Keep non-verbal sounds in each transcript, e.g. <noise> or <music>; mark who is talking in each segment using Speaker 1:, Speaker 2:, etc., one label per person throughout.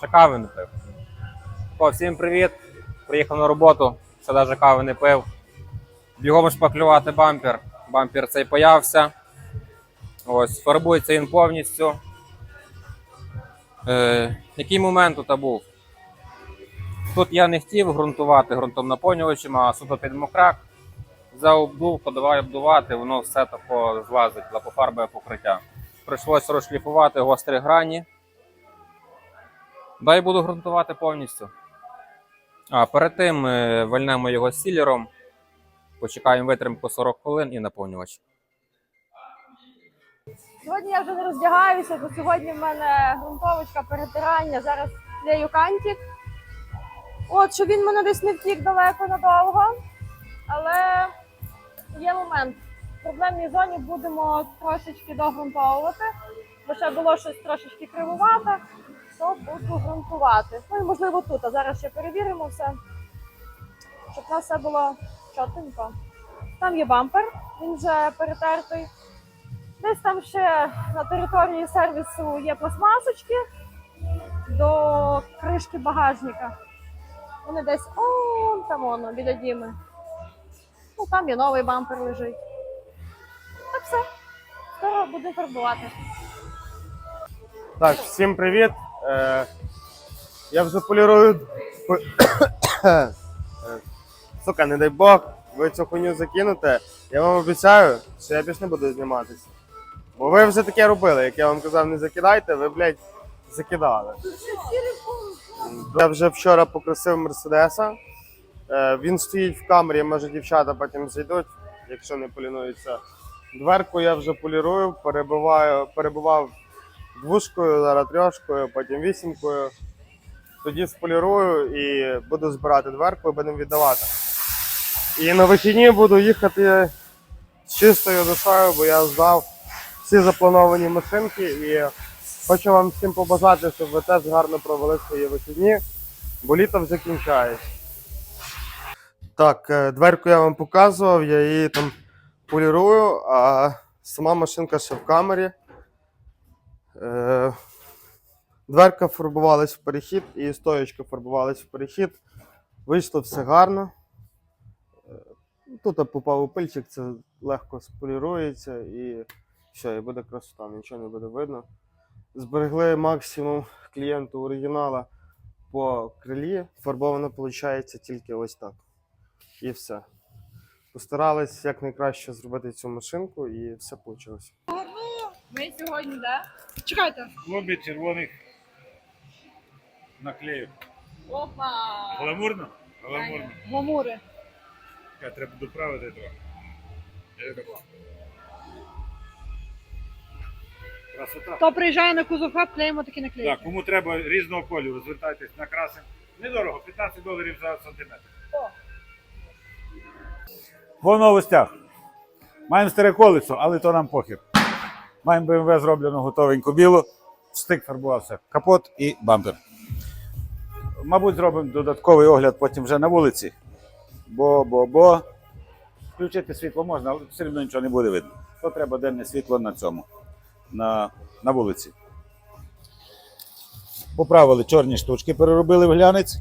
Speaker 1: Ще кави не пив. О, всім привіт. Приїхав на роботу, ще навіть кави не пив. Бігом шпаклювати бампер. Бампер цей появся. Ось, фарбується він повністю. Е, який момент тут був? Тут я не хотів ґрунтувати ґрунтом наповнювачем, а суто під мокрак. Взяв обдувку, давай обдувати, воно все тако злазить, лапофарбове покриття. Прийшлося розшліфувати гострі грані. Дай буду ґрунтувати повністю. А перед тим е, вальнемо його сілером. Почекаємо витримку 40 хвилин і наповнювач.
Speaker 2: Сьогодні я вже не роздягаюся, бо сьогодні в мене ґрунтовочка перетирання. Зараз клею кантик. От, щоб він мене десь не втік далеко надовго. Але є момент. В проблемній зоні будемо трошечки догрунтовувати, бо ще було щось трошечки кривувате, то буду ґрунтувати. Ну і можливо тут. А зараз ще перевіримо все, щоб у нас все було чотенько. Там є бампер, він вже перетертий. Десь там ще на території сервісу є пластмасочки до кришки багажника. Вони десь он там воно, біля Діми. Ну там є новий бампер лежить. Так все. Скоро будемо фарбувати.
Speaker 3: Так, всім привіт. Е, я вже полірую. <coughs> Сука, не дай Бог, ви цю хуйню закинете. Я вам обіцяю, що я більше не буду зніматися. Бо ви вже таке робили, як я вам казав, не закидайте, ви, блядь, закидали. Я вже вчора покрасив Мерседеса. Е, Він стоїть в камері, може дівчата потім зайдуть, якщо не полінуються. Дверку я вже полірую, перебиваю, перебував двушкою, зараз трьошкою, потім вісімкою. Тоді сполірую і буду збирати дверку і будемо віддавати. І на вихідні буду їхати з чистою душою, бо я здав всі заплановані машинки і хочу вам всім побажати, щоб ви теж гарно провели свої вихідні, бо літо вже кінчається. Так, е, дверку я вам показував, я її там полірую, а сама машинка ще в камері. Е, Дверка фарбувалась в перехід і стоєчка фарбувалась в перехід. Вийшло все гарно. Е, Тут попав у пильчик, це легко сполірується і все, і буде красота, нічого не буде видно. Зберегли максимум клієнту оригінала по крилі. Фарбовано виходить тільки ось так. І все. Постарались якнайкраще зробити цю машинку і все вийшло.
Speaker 2: Ми сьогодні, да? Чекайте.
Speaker 4: клубі червоних наклеїв.
Speaker 2: Опа!
Speaker 4: Гламурно? Гламурно.
Speaker 2: Гламури.
Speaker 4: Я треба доправити так. Красота.
Speaker 2: Хто приїжджає на кузов хаб, клеїмо такі наклейки.
Speaker 4: Так, кому треба різного кольору, звертайтесь на красим. Недорого, 15 доларів за сантиметр.
Speaker 2: О.
Speaker 4: По новостях. Маємо старе колесо, але то нам похір. Маємо BMW зроблено готовеньку білу. Стик фарбувався, капот і бампер. Мабуть, зробимо додатковий огляд потім вже на вулиці. Бо, бо, бо. Включити світло можна, але все одно нічого не буде видно. То треба денне світло на цьому, на, на вулиці. Поправили чорні штучки, переробили в глянець.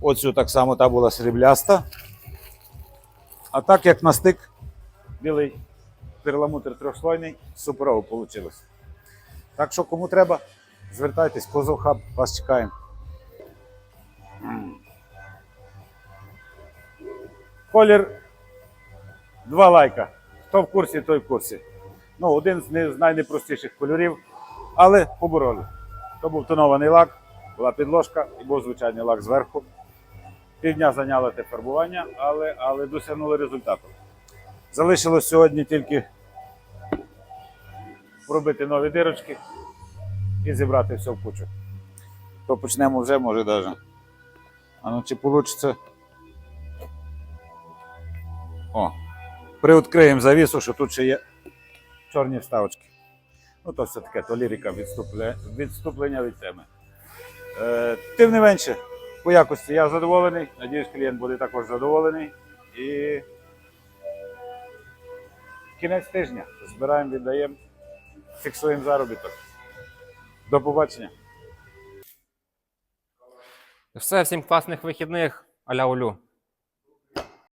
Speaker 4: Оцю так само та була срібляста. А так як на стик білий перламутр трьохслойний, суперово вийшло. Так що кому треба, звертайтесь, позов хаб, вас чекаємо. Колір два лайка. Хто в курсі, той в курсі. Ну, один з найнепростіших кольорів, але побороли. То був тонований лак, була підложка і був звичайний лак зверху. Півдня зайняло те фарбування, але, але досягнули результату. Залишилось сьогодні тільки пробити нові дирочки і зібрати все в кучу. То почнемо вже, може навіть. А ну чи вийде. О, приоткриємо завісу, що тут ще є чорні вставочки. Ну, то все таке, то лірика відступлення, від теми. Е, тим не менше, по якості я задоволений. Надіюсь, клієнт буде також задоволений. І кінець тижня. Збираємо, віддаємо, фіксуємо заробіток. До побачення.
Speaker 1: Все, всім класних вихідних. Аля Олю.